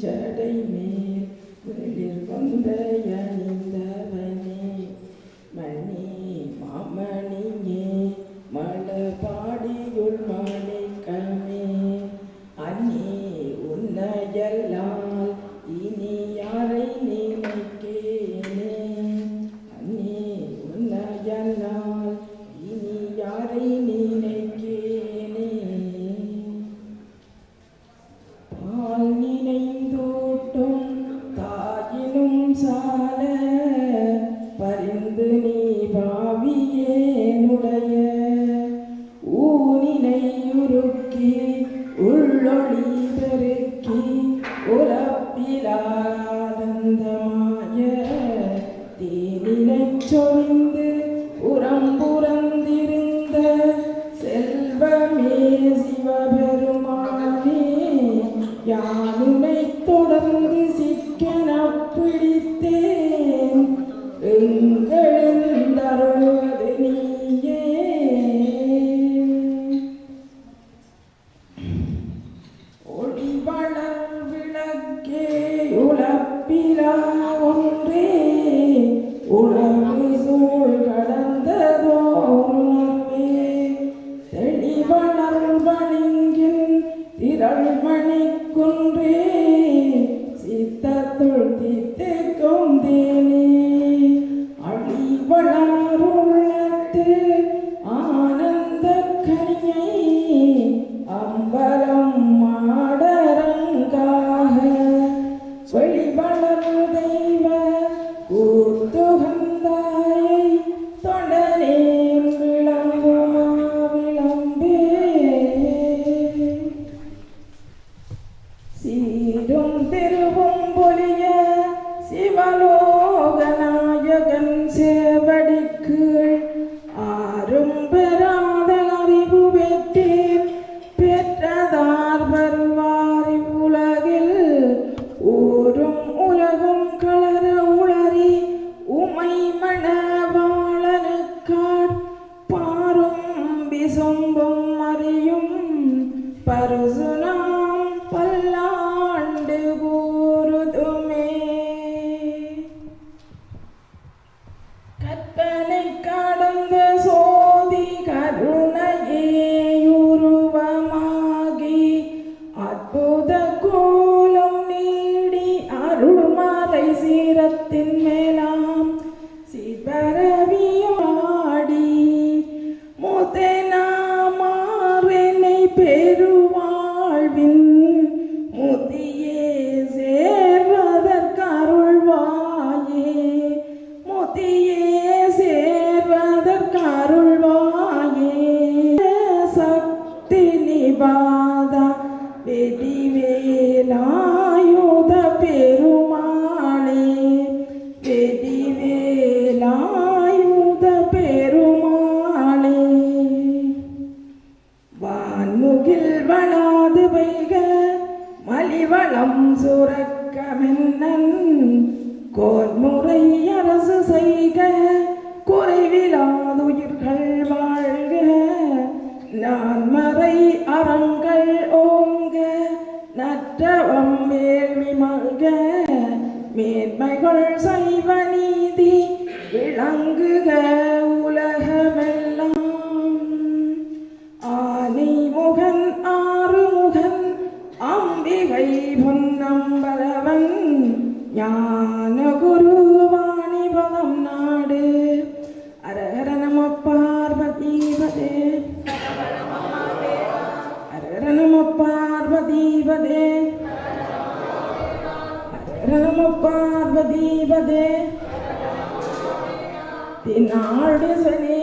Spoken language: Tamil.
teacher. আম্বা மற்றவம் வேள்வி மல்க மேன்மைகள் செய்வ நீதி விளங்குக நம பார்வதி பதே தினாடு சனே.